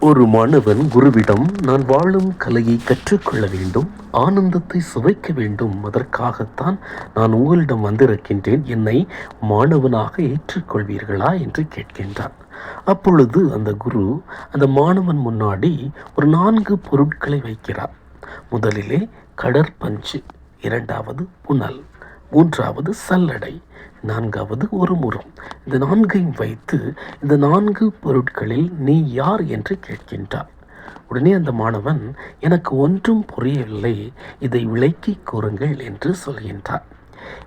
ஒரு மாணவன் குருவிடம் நான் வாழும் கலையை கற்றுக்கொள்ள வேண்டும் ஆனந்தத்தை சுவைக்க வேண்டும் அதற்காகத்தான் நான் உங்களிடம் வந்திருக்கின்றேன். என்னை மாணவனாக ஏற்றுக்கொள்வீர்களா? என்று கேட்கின்றான். அப்பொழுது அந்த குரு அந்த மாணவன் முன்னாடி ஒரு நான்கு பொருட்களை வைக்கிறார். முதலிலே கடற்பஞ்சு இரண்டாவது புனல். மூன்றாவது சல்லடை நான்காவது ஒரு முறம். இந்த நான்கையும் வைத்து இந்த நான்கு பொருட்களில் நீ யார் என்று கேட்கின்றார் உடனே அந்த மாணவன் எனக்கு ஒன்றும் புரியவில்லை இதை விளக்கி கூறுங்கள் என்று சொல்கின்றார்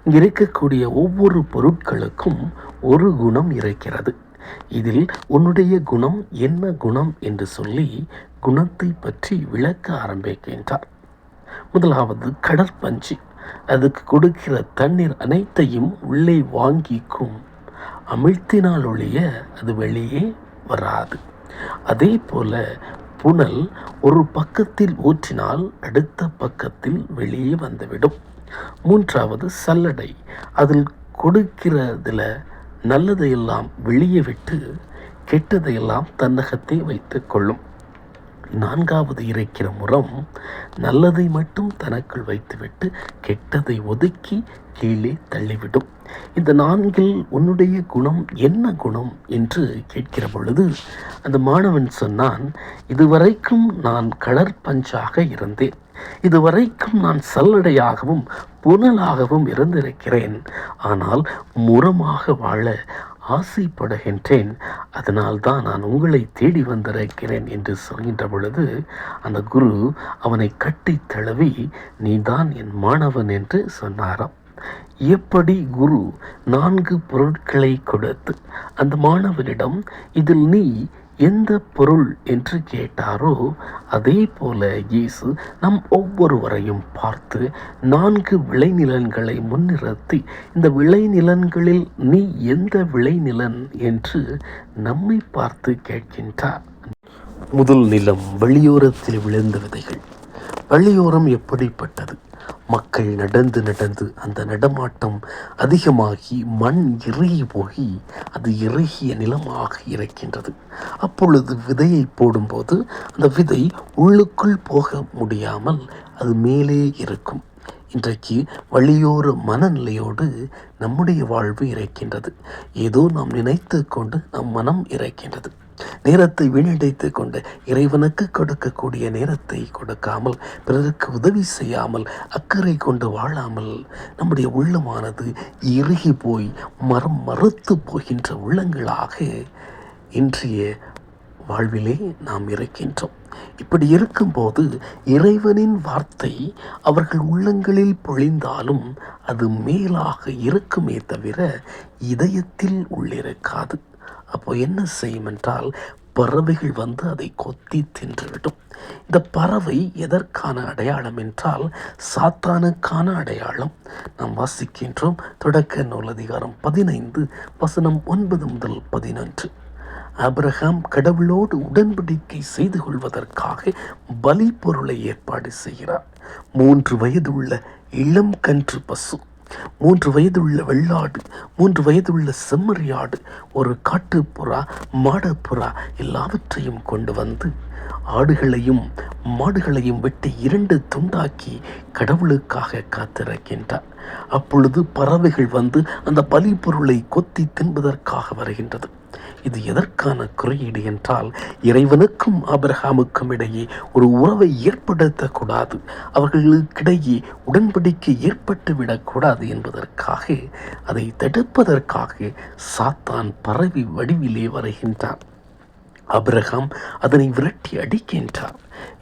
இங்கு இருக்கக்கூடிய ஒவ்வொரு பொருட்களுக்கும் ஒரு குணம் இருக்கிறது. இதில் உன்னுடைய குணம் என்ன குணம் என்று சொல்லி குணத்தை பற்றி விளக்க ஆரம்பிக்கின்றார் முதலாவது கடற்பஞ்சு. அதுக்கு கொடுக்கிற தண்ணீர் அனைத்தையும் உள்ளே வாங்கிக்கும். அமிழ்த்தினால் ஒழிய அது வெளியே வராது. அதே போல புனல் ஒரு பக்கத்தில் ஊற்றினால் அடுத்த பக்கத்தில் வெளியே வந்துவிடும். மூன்றாவது சல்லடை. அதில் கொடுக்கிறதுல நல்லதையெல்லாம் வெளியே விட்டு கெட்டதையெல்லாம் தன்னகத்தை வைத்துக் கொள்ளும். நான்காவது இருக்கிற முறம் நல்லதை மட்டும் தனக்குள் வைத்துவிட்டு கெட்டதை ஒதுக்கி கீழே தள்ளிவிடும். இந்த நான்கில் உன்னுடைய குணம் என்ன குணம் என்று கேட்கிற பொழுது அந்த மாணவன் சொன்னான் இதுவரைக்கும் நான் கடற் பஞ்சாக இருந்தேன். இதுவரைக்கும் நான் சல்லடையாகவும் புனலாகவும் இருந்திருக்கிறேன். ஆனால் முரமாக வாழ ஆசைப்படுகின்றேன். அதனால்தான் நான் உங்களை தேடி வந்திருக்கிறேன் என்று சொல்கின்ற பொழுது அந்த குரு அவனை கட்டி தழுவி நீதான் என் மாணவன் என்று சொன்னாராம். எப்படி குரு? நான்கு பொருட்களை கொடுத்து அந்த மாணவனிடம் இதில் நீ எந்த பொருள் என்று கேட்டாரோ அதே போல இயேசு நம் ஒவ்வொருவரையும் பார்த்து நான்கு விளைநிலன்களை முன்னிறுத்தி இந்த விளைநிலன்களில் நீ எந்த விளைநிலன் என்று நம்மை பார்த்து கேட்கின்றார். முதல் நிலம் வெளியோரத்தில் விழுந்த விதைகள். வழியோரம் எப்படிப்பட்டது? மக்கள் நடந்து நடந்து அந்த நடமாட்டம் அதிகமாகி மண் இறுகி போய் அது இறுகிய நிலமாக இருக்கின்றது. அப்பொழுது விதையை போடும்போது அந்த விதை உள்ளுக்குள் போக முடியாமல் அது மேலே இருக்கும். இன்றைக்கு வழியோர மனநிலையோடு நம்முடைய வாழ்வு இருக்கின்றது. ஏதோ நாம் நினைத்து கொண்டு நம் மனம் இறைக்கின்றது நேரத்தை வீணடைத்து கொண்டு இறைவனுக்கு கொடுக்கக்கூடிய நேரத்தை கொடுக்காமல் பிறருக்கு உதவி செய்யாமல் அக்கறை கொண்டு வாழாமல் நம்முடைய உள்ளமானது இறுகி போய் மரம் மறுத்து போகின்ற உள்ளங்களாக இன்றைய வாழ்விலே நாம் இருக்கின்றோம். இப்படி இருக்கும்போது இறைவனின் வார்த்தை அவர்கள் உள்ளங்களில் பொழிந்தாலும் அது மேலாக இருக்குமே தவிர இதயத்தில் உள்ளிருக்காது. அப்போ என்ன செய்யும் என்றால் பறவைகள் வந்து அதை கொத்தி தின்றுவிடும். இந்த பறவை எதற்கான அடையாளம் என்றால் சாத்தானுக்கான அடையாளம். நாம் வாசிக்கின்றோம் தொடக்க நூல் அதிகாரம் பதினைந்து வசனம் ஒன்பது முதல் பதினொன்று. அப்ரஹாம் கடவுளோடு உடன்படிக்கை செய்து கொள்வதற்காக பலி பொருளை ஏற்பாடு செய்கிறார். மூன்று வயதுள்ள இளம் கன்று பசு. மூன்று வயதுள்ள வெள்ளாடு மூன்று வயதுள்ள செம்மறியாடு ஒரு காட்டுப்புறா மாடப்புறா எல்லாவற்றையும் கொண்டு வந்து ஆடுகளையும் மாடுகளையும் வெட்டி இரண்டு துண்டாக்கி கடவுளுக்காக காத்திருக்கின்றார். அப்பொழுது பறவைகள் வந்து அந்த பலி பொருளை கொத்தி தின்பதற்காக வருகின்றது. இது எதற்கான குறியீடு என்றால் இறைவனுக்கும் அபிரஹாமுக்கும் இடையே ஒரு உறவை ஏற்படுத்தக்கூடாது. அவர்களுக்கிடையே உடன்படிக்கை ஏற்பட்டு விடக்கூடாது என்பதற்காக அதை தடுப்பதற்காக சாத்தான் பரவி வடிவிலே வருகின்றான். அபிரகாம் அதனை விரட்டி அடிக்கின்றார்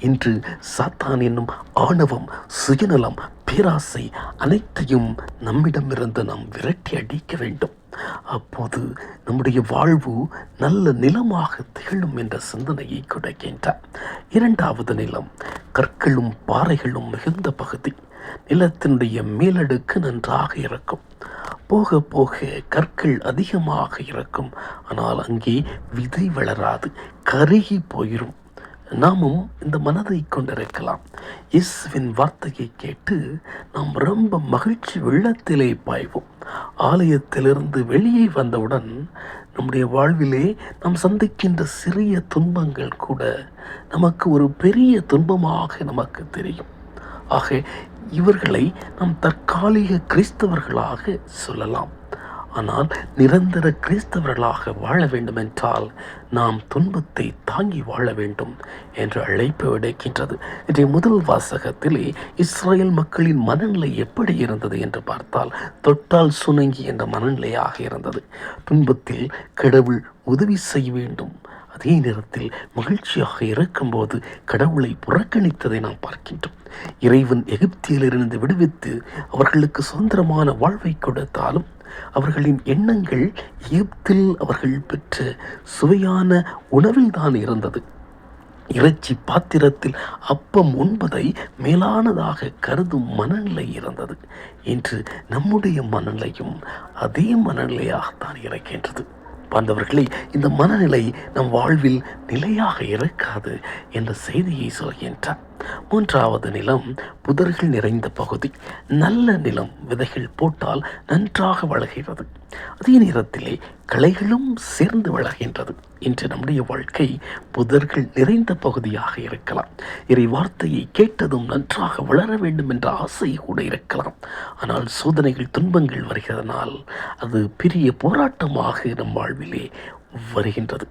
இன்று சாத்தான் என்னும் ஆணவம் சுயநலம் பேராசை அனைத்தையும் நம்மிடமிருந்து நாம் விரட்டி அடிக்க வேண்டும். அப்போது நம்முடைய வாழ்வு நல்ல நிலமாக திகழும் என்ற சிந்தனையை கொடுக்கின்றார் இரண்டாவது நிலம் கற்களும் பாறைகளும் மிகுந்த பகுதி. நிலத்தினுடைய மேலடுக்கு நன்றாக இருக்கும். போக போக கற்கள் அதிகமாக இருக்கும் ஆனால் அங்கே விதை வளராது கருகி போயிடும் நாமும் இந்த மனதை கொண்டிருக்கலாம். இயேசுவின் வார்த்தையை கேட்டு நாம் ரொம்ப மகிழ்ச்சி வெள்ளத்திலே பாய்வோம். ஆலயத்திலிருந்து வெளியே வந்தவுடன் நம்முடைய வாழ்விலே நாம் சந்திக்கின்ற சிறிய துன்பங்கள் கூட நமக்கு ஒரு பெரிய துன்பமாக நமக்கு தெரியும். ஆக இவர்களை நாம் தற்காலிக கிறிஸ்தவர்களாக சொல்லலாம். ஆனால் நிரந்தர கிறிஸ்தவர்களாக வாழ வேண்டுமென்றால் நாம் துன்பத்தை தாங்கி வாழ வேண்டும் என்று அழைப்பு விடுக்கின்றது. இன்றைய முதல் வாசகத்திலே இஸ்ரேல் மக்களின் மனநிலை எப்படி இருந்தது என்று பார்த்தால் தொட்டால் சுணங்கி என்ற மனநிலையாக இருந்தது. துன்பத்தில் கடவுள் உதவி செய்ய வேண்டும். அதே நேரத்தில் மகிழ்ச்சியாக இருக்கும்போது கடவுளை புறக்கணித்ததை நாம் பார்க்கின்றோம். இறைவன் எகிப்தியிலிருந்து விடுவித்து அவர்களுக்கு சுதந்திரமான வாழ்வை கொடுத்தாலும் அவர்களின் எண்ணங்கள் எகிப்தில் அவர்கள் பெற்ற சுவையான உணவில் தான் இருந்தது. இறைச்சி பாத்திரத்தில் அப்பம் உண்பதை மேலானதாக கருதும் மனநிலை இருந்தது. இன்று நம்முடைய மனநிலையும் அதே மனநிலையாகத்தான் இருக்கின்றது. பாண்டவர்களே இந்த மனநிலை நம் வாழ்வில் நிலையாக இருக்காது என்ற செய்தியை சொல்கின்றார். மூன்றாவது நிலம் புதர்கள் நிறைந்த பகுதி. நல்ல நிலம் விதைகள் போட்டால் நன்றாக வளர்கிறது. அதே நேரத்திலே களைகளும் சேர்ந்து வளர்கின்றது. இன்று நம்முடைய வாழ்க்கை புதர்கள் நிறைந்த பகுதியாக இருக்கலாம். இறை வார்த்தையை கேட்டதும் நன்றாக வளர வேண்டும் என்ற ஆசை கூட இருக்கலாம். ஆனால் சோதனைகள் துன்பங்கள் வருகிறதனால் அது பெரிய போராட்டமாக நம் வாழ்விலே வருகின்றது.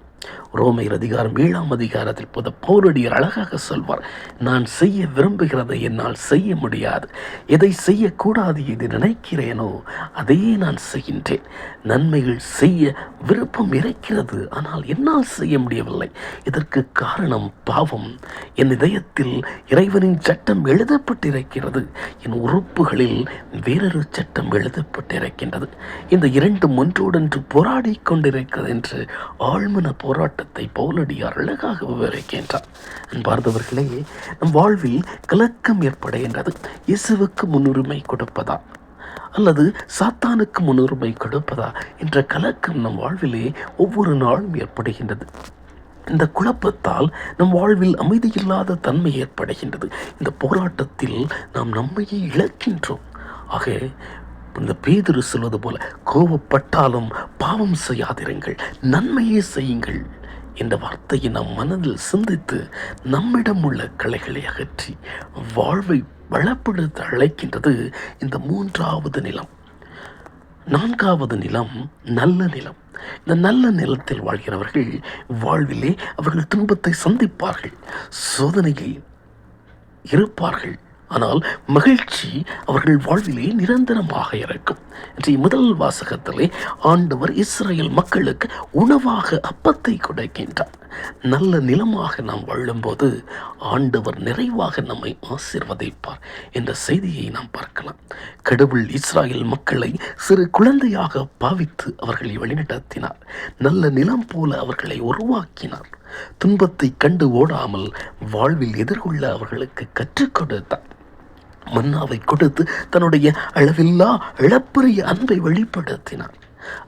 ரோமையர் அதிகாரம் ஏழாம் அதிகாரத்தில் போத பௌரடியர் அழகாக சொல்வார் நான் செய்ய விரும்புகிறதை என்னால் செய்ய முடியாது. எதை செய்யக்கூடாது எது நினைக்கிறேனோ அதையே நான் செய்கின்றேன். நன்மைகள் செய்ய விருப்பம் இருக்கிறது ஆனால் என்னால் செய்ய முடியவில்லை. இதற்கு காரணம் பாவம். என் இதயத்தில் இறைவனின் சட்டம் எழுதப்பட்டிருக்கிறது. என் உறுப்புகளில் வேறொரு சட்டம் எழுதப்பட்டிருக்கின்றது. இந்த இரண்டும் ஒன்றோடொன்று போராடி கொண்டிருக்கிறது என்று ஆழ்மன போ போராட்டத்தை பவுலடியார் அழகாக விவரிக்கின்றார். அன்பார்ந்தவர்களே நம் வாழ்வில் கலக்கம் ஏற்படுகின்றது. இயேசுவுக்கு முன்னுரிமை கொடுப்பதா? அல்லது சாத்தானுக்கு முன்னுரிமை கொடுப்பதா? என்ற கலக்கம் நம் வாழ்விலே ஒவ்வொரு நாளும் ஏற்படுகின்றது. இந்த குழப்பத்தால் நம் வாழ்வில் அமைதியில்லாத தன்மை ஏற்படுகின்றது. இந்த போராட்டத்தில் நாம் நம்மையே இழக்கின்றோம். ஆக இந்த பேதுரு சொல்வது போல கோபப்பட்டாலும் பாவம் செய்யாதிருங்கள் நன்மையே செய்யுங்கள் இந்த வார்த்தையை நம் மனதில் சிந்தித்து நம்மிடம் உள்ள கலைகளை அகற்றி வாழ்வை வளப்படுத்த அழைக்கின்றது இந்த மூன்றாவது நிலம். நான்காவது நிலம் நல்ல நிலம். இந்த நல்ல நிலத்தில் வாழ்கிறவர்கள் வாழ்விலே அவர்கள் துன்பத்தை சந்திப்பார்கள் சோதனையில் இருப்பார்கள். ஆனால் மகிழ்ச்சி அவர்கள் வாழ்விலே நிரந்தரமாக இருக்கும். இன்றைய முதல் வாசகத்திலே ஆண்டவர் இஸ்ரேல் மக்களுக்கு உணவாக அப்பத்தை கொடுக்கின்றார். நல்ல நிலமாக நாம் வாழும்போது ஆண்டவர் நிறைவாக நம்மை ஆசிர்வதிப்பார் என்ற செய்தியை நாம் பார்க்கலாம். கடவுள் இஸ்ராயல் மக்களை சிறு குழந்தையாக பாவித்து அவர்களை வழிநடத்தினார். நல்ல நிலம் போல அவர்களை உருவாக்கினார். துன்பத்தை கண்டு ஓடாமல் வாழ்வில் எதிர்கொள்ள அவர்களுக்கு கற்றுக் கொடுத்தார். மன்னாவை கொடுத்து தன்னுடைய அளவில்லா இழப்பெரிய அன்பை வெளிப்படுத்தினார்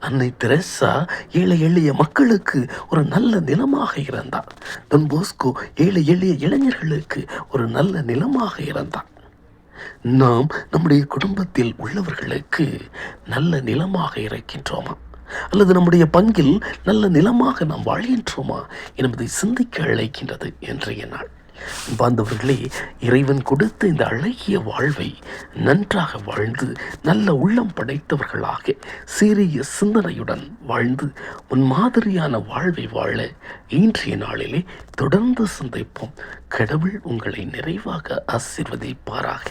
அன்னை தெரசா ஏழை எளிய மக்களுக்கு ஒரு நல்ல நிலமாக இருந்தார் தன் போஸ்கோ ஏழை எளிய இளைஞர்களுக்கு ஒரு நல்ல நிலமாக இருந்தார் நாம் நம்முடைய குடும்பத்தில் உள்ளவர்களுக்கு நல்ல நிலமாக இருக்கின்றோமா? அல்லது நம்முடைய பங்கில் நல்ல நிலமாக நாம் வாழ்கின்றோமா? என்பதை சிந்திக்க அழைக்கின்றது இன்றைய நாள் பாந்தவர்களே இறைவன் கொடுத்த இந்த அழகிய வாழ்வை நன்றாக வாழ்ந்து நல்ல உள்ளம் படைத்தவர்களாக சீரிய சிந்தனையுடன் வாழ்ந்து உன் மாதிரியான வாழ்வை வாழ இன்றைய நாளிலே தொடர்ந்து சந்திப்போம். கடவுள் உங்களை நிறைவாக ஆசிர்வதிப்பாராக.